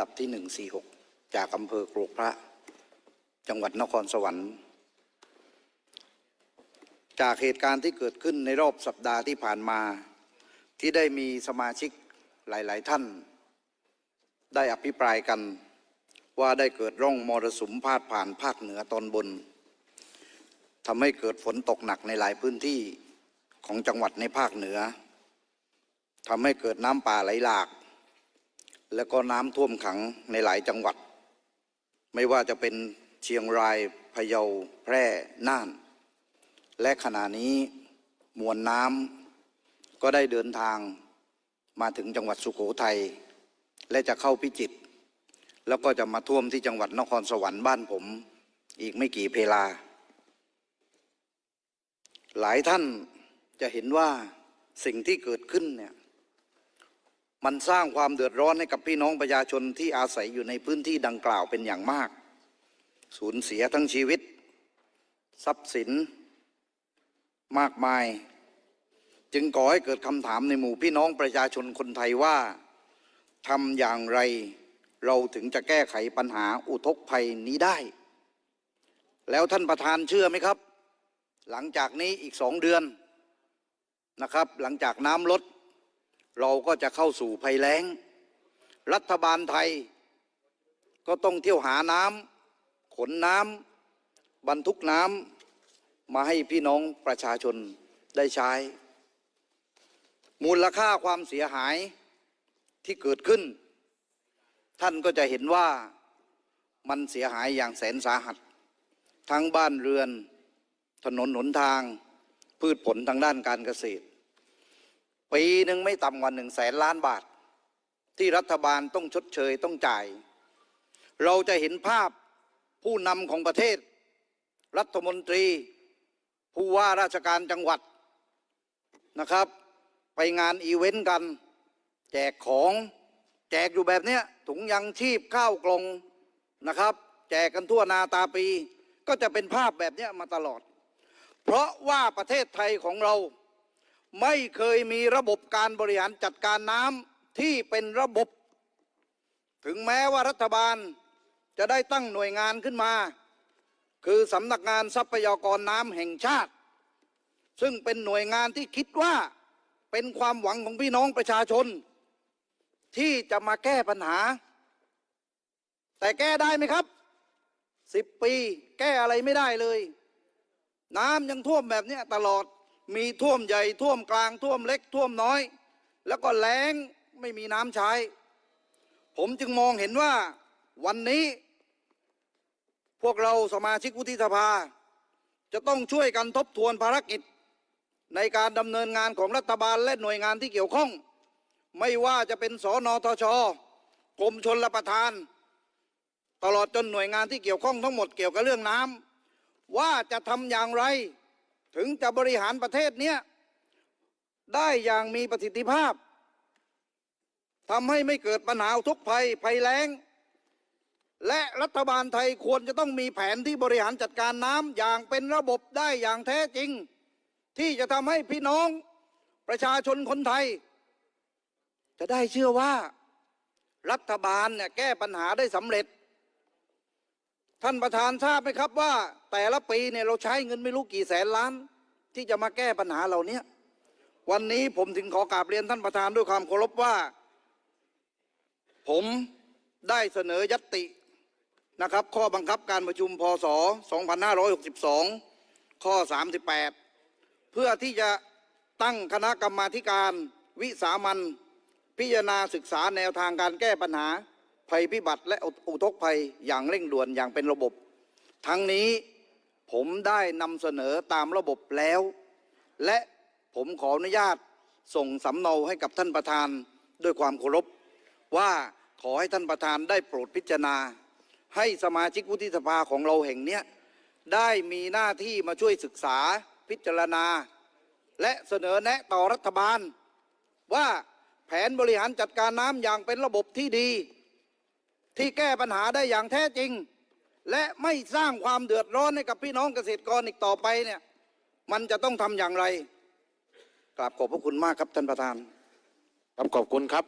ดับที่หนึ่งสี่หกจากอำเภอกรกพระ จังหวัดนครสวรรค์ จากเหตุการณ์ที่เกิดขึ้นในรอบสัปดาห์ที่ผ่านมา ที่ได้มีสมาชิกหลาย ๆ ท่าน ได้อภิปรายกันว่าได้เกิดร่องมรสุมพาดผ่านภาคเหนือตอนบนทำให้เกิดฝนตกหนักในหลายพื้นที่ของจังหวัดในภาคเหนือทำให้เกิดน้ำป่าไหลหลาก และก็น้ำท่วมขังในหลายจังหวัด ไม่ว่าจะเป็นเชียงรายพะเยาแพร่น่าน และขณะนี้มวลน้ำก็ได้เดินทางมาถึงจังหวัดสุโขทัยและจะเข้าพิจิตรแล้วก็จะมาท่วมที่จังหวัดนครสวรรค์บ้านผม อีกไม่กี่เพลา หลายท่านจะเห็นว่าสิ่งที่เกิดขึ้นเนี่ย มันสร้างความเดือดร้อนให้กับพี่น้องประชาชนที่อาศัยอยู่ในพื้นที่ดังกล่าวเป็นอย่างมาก สูญเสียทั้งชีวิต ทรัพย์สิน มากมาย จึงก่อให้เกิดคำถามในหมู่พี่น้องประชาชนคนไทยว่าทำอย่างไรเราถึงจะแก้ไขปัญหาอุทกภัยนี้ได้ แล้วท่านประธานเชื่อไหมครับ หลังจากนี้อีกสองเดือนนะครับ หลังจากน้ำลด เราก็จะเข้าสู่ภัยแล้ง รัฐบาลไทย ก็ต้องเที่ยวหาน้ำขนน้ำบรรทุกน้ำมาให้พี่น้องประชาชนได้ใช้ มูลค่าความเสียหายที่เกิดขึ้น ท่านก็จะเห็นว่ามันเสียหายอย่างแสนสาหัส ทั้งบ้านเรือน ถนนหนทาง พืชผลทางด้านการเกษตร ปีหนึ่งไม่ต่ำกว่าหนึ่งแสนล้านบาท ที่รัฐบาลต้องชดเชยต้องจ่าย เราจะเห็นภาพผู้นำของประเทศ รัฐมนตรี ผู้ว่าราชการจังหวัดนะครับ ไปงานอีเวนต์กัน แจกของแจกอยู่แบบเนี้ยถุงยังชีพข้าวกลงนะครับ แจกกันทั่วนาตาปี ก็จะเป็นภาพแบบเนี้ยมาตลอด เพราะว่าประเทศไทยของเรา ไม่เคยมีระบบการบริหารจัดการน้ำที่เป็นระบบ ถึงแม้ว่ารัฐบาลจะได้ตั้งหน่วยงานขึ้นมา คือสำนักงานทรัพยากรน้ำแห่งชาติ ซึ่งเป็นหน่วยงานที่คิดว่าเป็นความหวังของพี่น้องประชาชน ที่จะมาแก้ปัญหา แต่แก้ได้ไหมครับสิบปี แก้อะไรไม่ได้เลย น้ำยังท่วมแบบนี้ตลอด มีท่วมใหญ่ท่วมกลางท่วมเล็กท่วมน้อย แล้วก็แล้งไม่มีน้ำใช้ ผมจึงมองเห็นว่าวันนี้ พวกเราสมาชิกวุฒิสภา จะต้องช่วยกันทบทวนภารกิจ ในการดำเนินงานของรัฐบาลและหน่วยงานที่เกี่ยวข้อง ไม่ว่าจะเป็นสอนอทชกรมชนรประทาน ตลอดจนหน่วยงานที่เกี่ยวข้องทั้งหมดเกี่ยวกับเรื่องน้ำว่าจะทำอย่างไร ถึงจะบริหารประเทศเนี้ยได้อย่างมีประสิทธิภาพทำให้ไม่เกิดปัญหาทุกภัยภัยแล้ง และรัฐบาลไทยควรจะต้องมีแผนที่บริหารจัดการน้ำอย่างเป็นระบบได้อย่างแท้จริง ที่จะทำให้พี่น้องประชาชนคนไทย จะได้เชื่อว่า รัฐบาลเนี่ยแก้ปัญหาได้สำเร็จ ท่านประธานทราบไหมครับว่า แต่ละปีเนี่ยเราใช้เงินไม่รู้กี่แสนล้าน ที่จะมาแก้ปัญหาเหล่านี้วันนี้ผมถึงขอกราบเรียนท่านประธานด้วยความเคารพว่า ผมได้เสนอยัตตินะครับ ข้อบังคับการประชุมพศ 2562 ข้อ 38 เพื่อที่จะตั้งคณะกรรมาธิการวิสามันพิจารณาศึกษาแนวทางการแก้ปัญหา ภัยพิบัติและอุทกภัยอย่างเร่งด่วนอย่างเป็นระบบ ทั้งนี้ผมได้นำเสนอตามระบบแล้ว และผมขออนุญาตส่งสำเนาให้กับท่านประธานด้วยความเคารพ ว่าขอให้ท่านประธานได้โปรดพิจารณา ให้สมาชิกวุฒิสภาของเราแห่งเนี้ยได้มีหน้าที่มาช่วยศึกษาพิจารณา และเสนอแนะต่อรัฐบาล ว่าแผนบริหารจัดการน้ำอย่างเป็นระบบที่ดี ที่แก้ปัญหาได้อย่างแท้จริง และไม่สร้างความเดือดร้อนให้กับพี่น้องเกษตรกรอีกต่อไปเนี่ย มันจะต้องทำอย่างไรกราบขอบพระคุณมากครับท่านประธาน ครับขอบคุณครับ